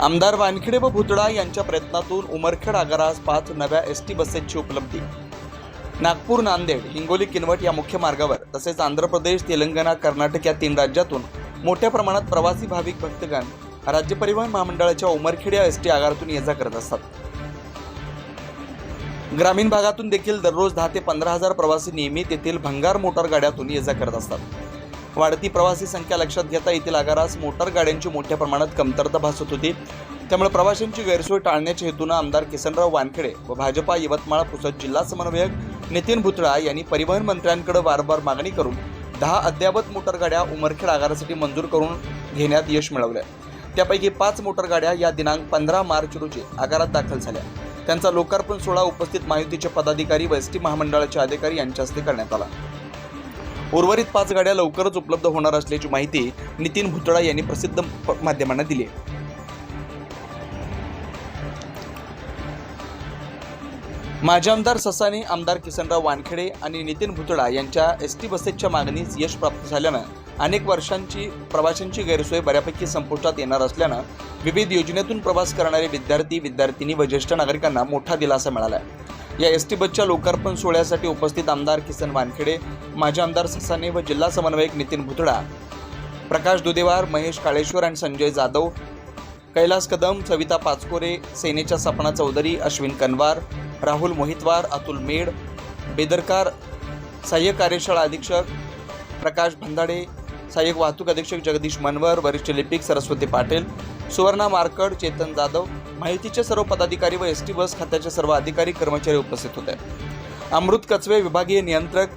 आमदार वानखेडे व भुतडा यांच्या प्रयत्नातून उमरखेड आगारास पाच नव्या एस टी बसेसची उपलब्धी. नागपूर नांदेड हिंगोली किनवट या मुख्य मार्गावर तसेच आंध्र प्रदेश तेलंगणा कर्नाटक या तीन राज्यातून मोठ्या प्रमाणात प्रवासी भाविक भक्तगण राज्य परिवहन महामंडळाच्या उमरखेड या एस टी आगारातून ये जा करत असतात. ग्रामीण भागातून देखील दररोज दहा ते पंधरा हजार प्रवासी नियमित येथील भंगार मोटार गाड्यातून ये जा करत असतात. वाढती प्रवासी संख्या लक्षात घेता येथील आगारास मोटार गाड्यांची मोठ्या प्रमाणात कमतरता भासत होती. त्यामुळे प्रवाशांची गैरसोय टाळण्याच्या हेतूनं आमदार किसनराव वानखेडे व भाजपा यवतमाळ पुसद जिल्हा समन्वयक नितीन भुतळा यांनी परिवहन मंत्र्यांकडे वारंवार मागणी करून दहा अद्यावत मोटार गाड्या उमरखेड आगारासाठी मंजूर करून घेण्यात यश मिळवलं त्यापैकी पाच मोटार गाड्या या दिनांक पंधरा मार्च रोजी आगारात दाखल झाल्या. त्यांचा लोकार्पण सोहळा उपस्थित मायुतीचे पदाधिकारी व एस टी महामंडळाचे अधिकारी यांच्या हस्ते करण्यात आला. उर्वरित पाच गाड्या लवकरच उपलब्ध होणार असल्याची माहिती नितीन भुतळा यांनी प्रसिद्ध प- माध्यमांना दिली. माजी आमदार ससाने आमदार किसनराव वानखेडे आणि नितीन भुतळा यांच्या एस टी बसेसच्या मागणीस यश प्राप्त झाल्यानं अनेक वर्षांची प्रवाशांची गैरसोय बऱ्यापैकी संपुष्टात येणार असल्यानं विविध योजनेतून प्रवास करणारे विद्यार्थी विद्यार्थिनी व ज्येष्ठ नागरिकांना मोठा दिलासा मिळाला आहे या एस टी बसच्या लोकार्पण सोहळ्यासाठी उपस्थित आमदार किसन वानखेडे माजी आमदार ससाने व जिल्हा समन्वयक नितीन भुतडा प्रकाश दुदेवार महेश काळेश्वर आणि संजय जाधव कैलास कदम सविता पाचकोरे सेनेच्या सपना चौधरी अश्विन कनवार राहुल मोहितवार अतुल मेड बेदरकार सहाय्यक कार्यशाळा अधीक्षक प्रकाश भंदाडे सहाय्यक वाहतूक अधीक्षक जगदीश मनवर वरिष्ठ लिपिक सरस्वती पाटील सुवर्णा मार्कड चेतन जाधव माहितीचे सर्व पदाधिकारी व एस टी बस खात्याचे सर्व अधिकारी कर्मचारी उपस्थित होते. अमृत कचवे विभागीय नियंत्रक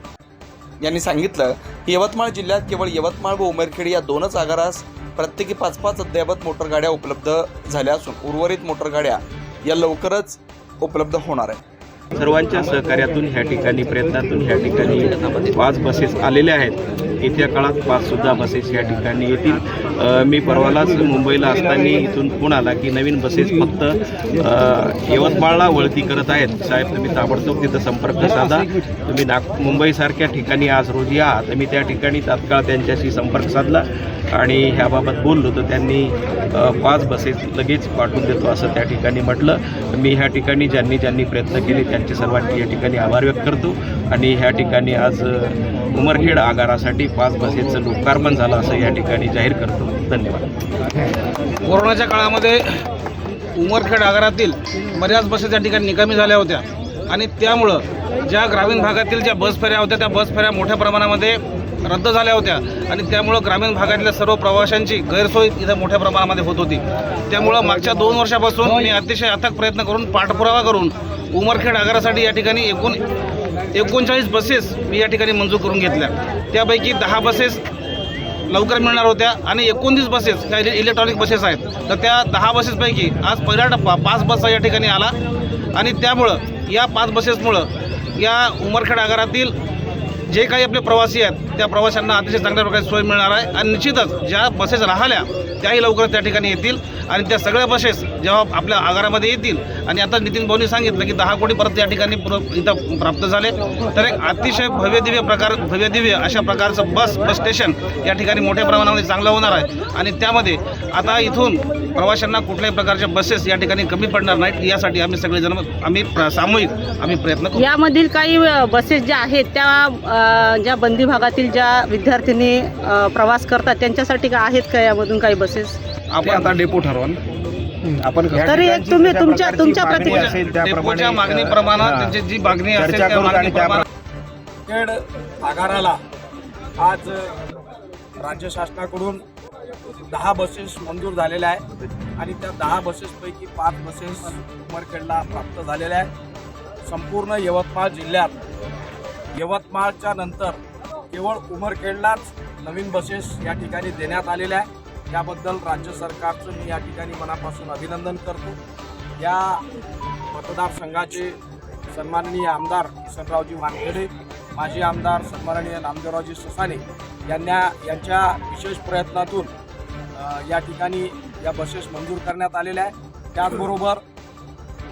यांनी सांगितलं की यवतमाळ जिल्ह्यात केवळ यवतमाळ व उमरखेड या दोनच आगारास प्रत्येकी पाच पाच अद्ययावत मोटरगाड्या उपलब्ध झाल्या असून उर्वरित मोटरगाड्या या लवकरच उपलब्ध होणार आहेत. सर्वांच्या सहकार्यातून ह्या ठिकाणी प्रयत्नातून ह्या ठिकाणी पाच बसेस आलेल्या आहेत. येत्या काळात पाचसुद्धा बसेस या ठिकाणी येतील. मी परवालाच मुंबईला असताना इथून फोन आला की नवीन बसेस फक्त यवतमाळला वळती करत आहेत. साहेब तुम्ही ताबडतोब तिथं संपर्क साधा. तुम्ही नाग मुंबईसारख्या ठिकाणी आज रोजी आहात. तर मी त्या ठिकाणी तात्काळ त्यांच्याशी संपर्क साधला आणि ह्याबाबत बोललो. तर त्यांनी पाच बसेस लगेच पाठवून देतो असं त्या ठिकाणी म्हटलं. मी ह्या ठिकाणी ज्यांनी ज्यांनी प्रयत्न केले त्यांचे सर्वांचे या ठिकाणी आभार व्यक्त करतो. आणि ह्या ठिकाणी आज उमरखेड आगारासाठी पाच बसेसचं लोकार्पण झालं असं या ठिकाणी जाहीर करतो. धन्यवाद. कोरोनाच्या काळामध्ये उमरखेड आगारातील बऱ्याच बसेस या ठिकाणी निकामी झाल्या होत्या. आणि त्यामुळं ज्या ग्रामीण भागातील ज्या बस फेऱ्या होत्या त्या बस फेऱ्या मोठ्या प्रमाणामध्ये रद्द झाल्या होत्या. आणि त्यामुळं ग्रामीण भागातल्या सर्व प्रवाशांची गैरसोय इथं मोठ्या प्रमाणामध्ये होत होती. त्यामुळं मागच्या दोन वर्षापासून मी अतिशय अथक प्रयत्न करून पाठपुरावा करून उमरखेड आगारासाठी या ठिकाणी एकूण एकोणचाळीस बसेस मी या ठिकाणी मंजूर करून घेतल्या. त्यापैकी दहा बसेस लवकर मिळणार होत्या आणि एकोणतीस बसेस ह्या इलेक्ट्रॉनिक बसेस आहेत. तर त्या दहा बसेसपैकी आज पहिला टप्पा पाच बसचा या ठिकाणी आला. आणि त्यामुळं या पाच बसेसमुळं या उमरखेड आगारातील जे काही आपले प्रवासी आहेत त्या प्रवाशांना अतिशय चांगल्या प्रकारे सोय मिळणार आहे आणि निश्चितच ज्या बसेस राहिल्या त्याही लवकर त्या ठिकाणी येतील आणि त्या सगळ्या बसेस जेव्हा आपल्या आगारामध्ये येतील. आणि आता नितीन भाऊनी सांगितलं की दहा कोटी परत या ठिकाणी इथं प्राप्त झाले. तर एक अतिशय भव्यदिव्य प्रकार भव्यदिव्य अशा प्रकारचं बस बस स्टेशन या ठिकाणी मोठ्या प्रमाणामध्ये चांगलं होणार आहे. आणि त्यामध्ये आता इथून प्रवाशांना कुठल्याही प्रकारच्या बसेस या ठिकाणी कमी पडणार नाहीत. यासाठी आम्ही सगळेजण आम्ही प्र- सामूहिक आम्ही प्रयत्न करू. यामधील काही बसेस ज्या आहेत त्या ज्या बंदी भागातील ज्या विद्यार्थिनी अ, प्रवास करतात त्यांच्यासाठी का आहेत का यामधून काही बसेस आपण आता डेपो ठरवा आपण तरी एक तुम्ही तुमच्या तुमच्या प्रतिक्रिया. मागणीप्रमाणे त्यांची जी मागणी असेल त्या मागणीप्रमाणे खेड आगाराला आज राज्य शासनाकडून दहा बसेस मंजूर झालेल्या आहे आणि त्या दहा बसेसपैकी पाच बसेस उमरखेडला प्राप्त झालेल्या आहे संपूर्ण यवतमाळ जिल्ह्यात यवतमाळच्या नंतर केवळ उमरखेडलाच नवीन बसेस या ठिकाणी देण्यात आलेल्या आहे त्याबद्दल राज्य सरकारचं मी या ठिकाणी मनापासून अभिनंदन करतो. या मतदारसंघाचे सन्माननीय आमदार किसनरावजी वानखेडे माजी आमदार सन्माननीय नामदेवरावजी ससाने यांना यांच्या विशेष प्रयत्नातून या ठिकाणी या बसेस मंजूर करण्यात आलेल्या आहे त्याचबरोबर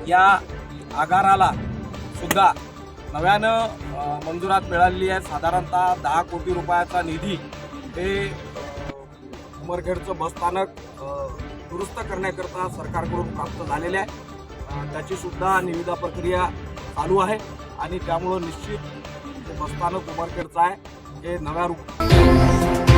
या आगाराला सुद्धा नव्यानं मंजुरात मिळालेली आहे. साधारणतः दहा कोटी रुपयाचा निधी हे उमरखेडचं बसस्थानक दुरुस्त करण्याकरता सरकारकडून प्राप्त झालेले आहे. त्याचीसुद्धा निविदा प्रक्रिया चालू आहे आणि त्यामुळं निश्चित बसस्थानक उमरखेडचं आहे. हे नव्या रूप